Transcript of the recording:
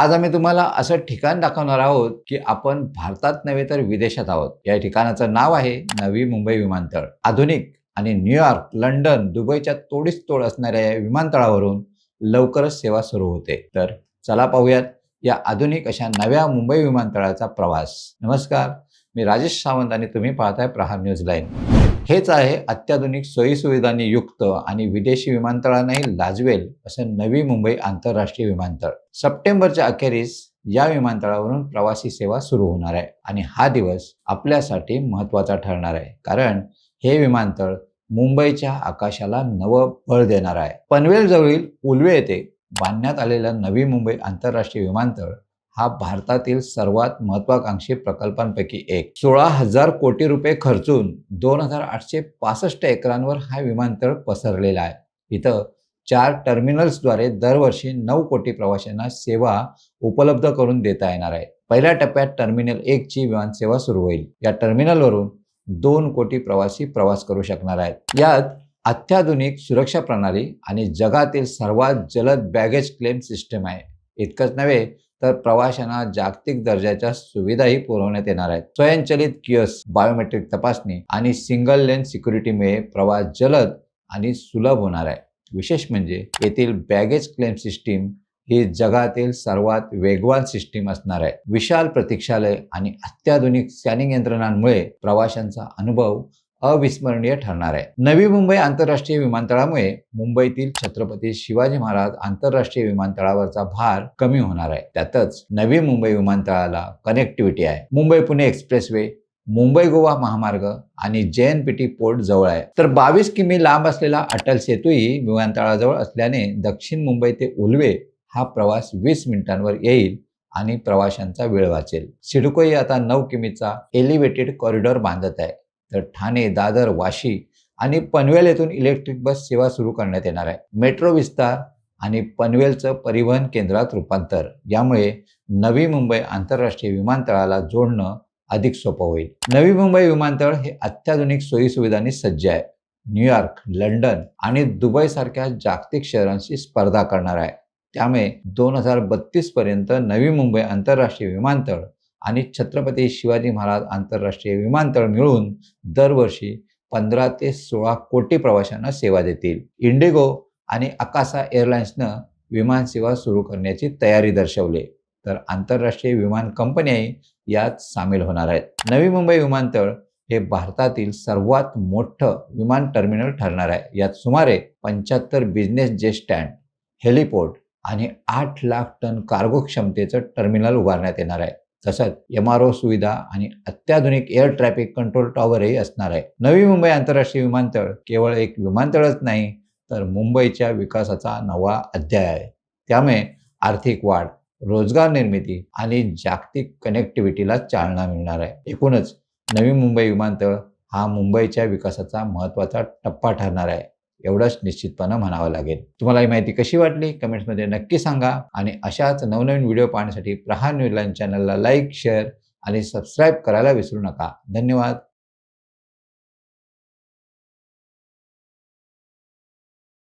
आज आम्ही तुम्हाला असं ठिकाण दाखवणार आहोत की आपण भारतात नव्हे तर विदेशात आहोत. या ठिकाणाचं नाव आहे नवी मुंबई विमानतळ. आधुनिक आणि न्यूयॉर्क लंडन दुबईच्या तोडीस तोड असणाऱ्या या विमानतळावरून लवकरच सेवा सुरू होते. तर चला पाहूयात या आधुनिक अशा नव्या मुंबई विमानतळाचा प्रवास. नमस्कार. मी राजेश सावंत आणि तुम्ही पाहताय प्रहार न्यूज लाईन. हेच आहे अत्याधुनिक सोयीसुविधांनी युक्त आणि विदेशी विमानतळांनाही लाजवेल असं नवी मुंबई आंतरराष्ट्रीय विमानतळ. सप्टेंबरच्या अखेरीस या विमानतळावरून प्रवासी सेवा सुरू होणार आहे आणि हा दिवस आपल्यासाठी महत्त्वाचा ठरणार आहे. कारण हे विमानतळ मुंबईच्या आकाशाला नवं बळ देणार आहे. पनवेल जवळील उलवे येथे बांधण्यात आलेलं नवी मुंबई आंतरराष्ट्रीय विमानतळ हा भारतातील सर्वात महत्वाकांक्षी प्रकल्पांपैकी एक. सोळा हजार कोटी रुपये खर्चून दोन हजार आठशे पासष्ट एकरांवर हा विमानतळ पसरलेला आहे. इथं चार टर्मिनल्सद्वारे दरवर्षी नऊ कोटी प्रवाशांना सेवा उपलब्ध करून देता येणार आहे. पहिल्या टप्प्यात टर्मिनल एक ची विमानसेवा सुरू होईल. या टर्मिनलवरून दोन कोटी प्रवासी प्रवास करू शकणार आहेत. यात अत्याधुनिक सुरक्षा प्रणाली आणि जगातील सर्वात जलद बॅगेज क्लेम सिस्टम आहे. इतकंच नव्हे तर प्रवाशांना जागतिक दर्जाच्या सुविधाही पुरवण्यात येणार आहेत. स्वयंचलित कियस बायोमेट्रिक तपासणी आणि सिंगल लेन सिक्युरिटीमुळे प्रवास जलद आणि सुलभ होणार आहे. विशेष म्हणजे येथील बॅगेज क्लेम सिस्टीम ही जगातील सर्वात वेगवान सिस्टीम असणार आहे. विशाल प्रतीक्षालय आणि अत्याधुनिक स्कॅनिंग यंत्रणांमुळे प्रवाशांचा अनुभव अविस्मरणीय ठरणार आहे. नवी मुंबई आंतरराष्ट्रीय विमानतळामुळे मुंबईतील छत्रपती शिवाजी महाराज आंतरराष्ट्रीय विमानतळावरचा भार कमी होणार आहे. त्यातच नवी मुंबई विमानतळाला कनेक्टिव्हिटी आहे. मुंबई पुणे एक्सप्रेसवे मुंबई गोवा महामार्ग आणि जे एन पी टी पोर्ट जवळ आहे. तर बावीस किमी लांब असलेला अटल सेतूही विमानतळाजवळ असल्याने दक्षिण मुंबई ते उल्वे हा प्रवास वीस मिनिटांवर येईल आणि प्रवाशांचा वेळ वाचेल. सिडकोही आता नऊ किमीचा एलिव्हेटेड कॉरिडॉर बांधत आहे. तर ठाणे दादर वाशी आणि पनवेल येथून इलेक्ट्रिक बस सेवा सुरू करण्यात येणार आहे. मेट्रो विस्तार आणि पनवेलचं परिवहन केंद्रात रूपांतर. यामुळे नवी मुंबई आंतरराष्ट्रीय विमानतळाला जोडणं अधिक सोपं होईल. नवी मुंबई विमानतळ हे अत्याधुनिक सोयीसुविधांनी सज्ज आहे. न्यूयॉर्क लंडन आणि दुबई सारख्या जागतिक शहरांशी स्पर्धा करणार आहे. त्यामुळे दोन हजार बत्तीस पर्यंत नवी मुंबई आंतरराष्ट्रीय विमानतळ आणि छत्रपती शिवाजी महाराज आंतरराष्ट्रीय विमानतळ मिळून दरवर्षी पंधरा ते सोळा कोटी प्रवाशांना सेवा देतील. इंडिगो आणि अकासा एअरलाइन्सनं विमानसेवा सुरू करण्याची तयारी दर्शवली. तर आंतरराष्ट्रीय विमान कंपन्याही यात सामील होणार आहेत. नवी मुंबई विमानतळ हे भारतातील सर्वात मोठं विमान टर्मिनल ठरणार आहे. यात सुमारे पंच्याहत्तर बिझनेस जे स्टँड हेलिपोर्ट आणि आठ लाख टन कार्गो क्षमतेचं टर्मिनल उभारण्यात येणार आहे. तसंच एम आर ओ सुविधा आणि अत्याधुनिक एअर ट्रॅफिक कंट्रोल टॉवरही असणार आहे. नवी मुंबई आंतरराष्ट्रीय विमानतळ केवळ एक विमानतळच नाही तर मुंबईच्या विकासाचा नवा अध्याय आहे. त्यामुळे आर्थिक वाढ रोजगार निर्मिती आणि जागतिक कनेक्टिव्हिटीला चालना मिळणार आहे. एकूणच नवी मुंबई विमानतळ हा मुंबईच्या विकासाचा महत्त्वाचा टप्पा ठरणार आहे. एवढंच निश्चितपणे म्हणावं लागेल. तुम्हाला ही माहिती कशी वाटली? कमेंट्समध्ये नक्की सांगा. आणि अशाच नवनवीन व्हिडिओ पाहण्यासाठी प्रहार न्यूज चॅनलला लाईक शेअर आणि सबस्क्राईब करायला विसरू नका. धन्यवाद.